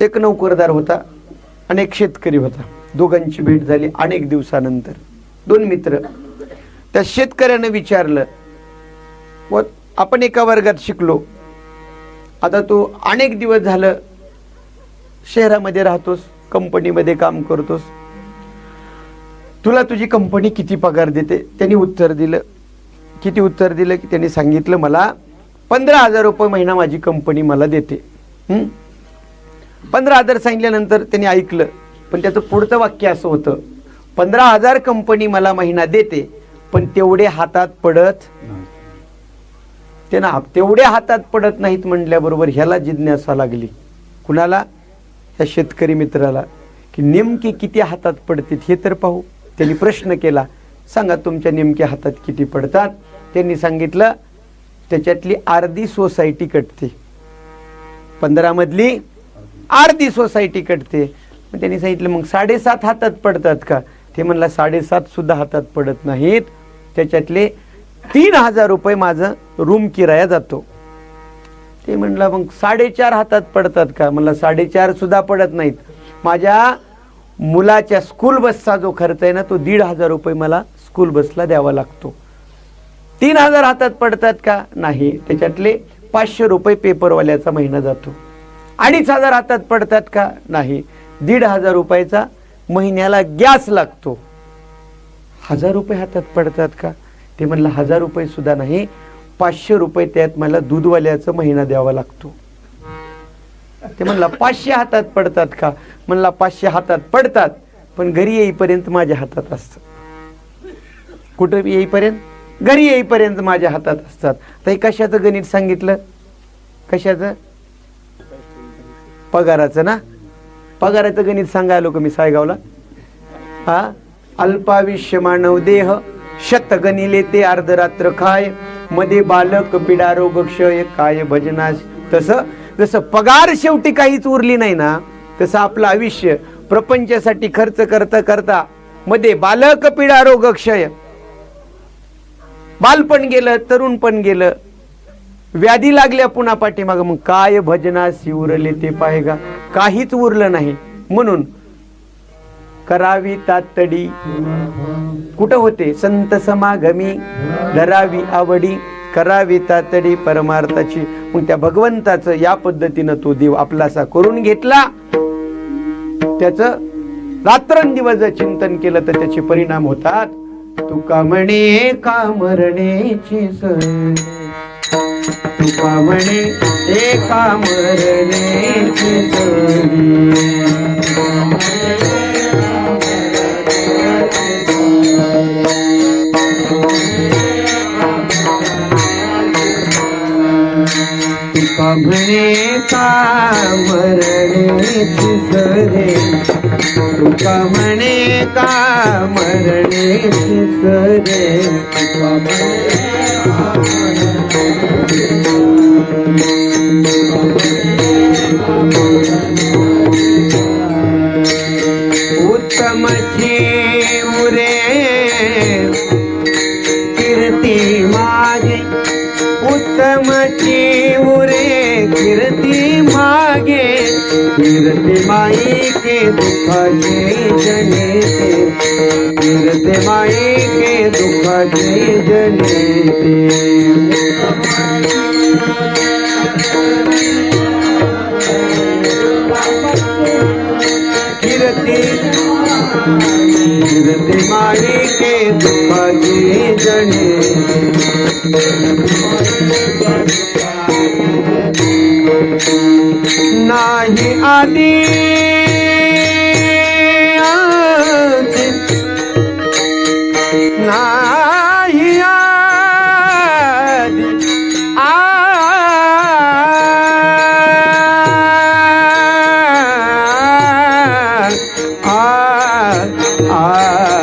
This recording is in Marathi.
एक नोकरदार होता आणि एक शेतकरी होता. दोघांची भेट झाली अनेक दिवसानंतर. दोन मित्र. त्या शेतकऱ्यानं विचारलं व आपण एका वर्गात शिकलो. आता तू अनेक दिवस झालं शहरामध्ये राहतोस कंपनीमध्ये काम करतोस. तुला तुझी कंपनी किती पगार देते? त्यांनी उत्तर दिलं किती उत्तर दिलं की त्यांनी सांगितलं मला पंधरा हजार रुपये महिना माझी कंपनी मला देते. पंधरा हजार सांगितल्यानंतर त्यांनी ऐकलं. पण त्याचं पुढचं वाक्य असं होतं पंधरा हजार कंपनी मला महिना देते पण तेवढे हातात पडत ते ना तेवढे हातात पडत नाहीत म्हटल्याबरोबर ह्याला जिज्ञासा लागली. कुणाला? ह्या शेतकरी मित्राला. की नेमके किती हातात पडतील हे तर पाहू. त्यांनी प्रश्न केला सांगा तुमच्या नेमक्या हातात किती पडतात? त्यांनी सांगितलं त्याच्यातली अर्धी सोसायटी कटते. पंधरामधली अर्धी सोसायटी कटते. मग त्यांनी सांगितलं मग साडेसात हातात पडतात का? ते म्हणला साडेसात सुद्धा हातात पडत नाहीत. त्याच्यातले तीन हजार रुपये माझं रूम किराया जातो. ते म्हणलं मग साडेचार हातात पडतात का? म्हणलं साडेचार सुद्धा पडत नाहीत. माझ्या मुलाच्या स्कूल बसचा जो खर्च आहे ना तो दीड हजार रुपये मला स्कूल बसला द्यावा लागतो. तीन हजार हातात पडतात का? नाही. त्याच्यातले पाचशे रुपये पेपरवाल्याचा महिना जातो. अडीच हजार हातात पडतात का? नाही. दीड हजार रुपयाचा महिन्याला गॅस लागतो. हजार रुपये हातात पडतात का? ते म्हणलं हजार रुपये सुद्धा नाही. पाचशे रुपये त्यात मला दूधवाल्याचा महिना द्यावा लागतो. ते म्हणला पाचशे हातात पडतात का? म्हणला पाचशे हातात पडतात पण घरी येईपर्यंत माझ्या हातात असतं. कुठं येईपर्यंत? घरी येईपर्यंत माझ्या हातात असतात. तर हे कशाचं गणित सांगितलं? कशाचं? पगाराचं ना? पगाराचं गणित सांगायला लोक मी सायगावला. हा? अल्पाविष्य मानव देह शत गणिले ते अर्धरात्र खायमध्ये बालक पिडा रोग क्षय काय भजनाश. तसं जसं पगार शेवटी काहीच उरली नाही ना तसं आपलं आयुष्य प्रपंचासाठी खर्च करता करता मध्ये बालक पिडा रोग क्षय. बालपण गेलं तरुण पण गेलं व्याधी लागल्या पुन्हा पाठीमाग मग काय भजना उरले ते पाहेगा काहीच उरलं नाही. म्हणून करावी तातडी. कुठं होते? संत समागमी. धरावी आवडी. करावी तातडी परमार्थाची. मग त्या भगवंताचं या पद्धतीनं तो देव आपलासा करून घेतला. त्याचं रात्रंदिवस जर चिंतन केलं तर त्याचे परिणाम होतात. तुका म्हणे कामरणेची सर पावणे एका मरणेची म्हणे का मरणेची सरे तुका म्हणे का मरणेची सरे उत्तमची मुरे कीर्ती मागे. उत्तमची उरे कीर्ती मागे. कीर्ती माई के दुखाचे जनेते कीर्ती माई के दुखाचे जनेते कीर्ती कीर्ती माई के दुखाचे जने। नाही आधी আর আর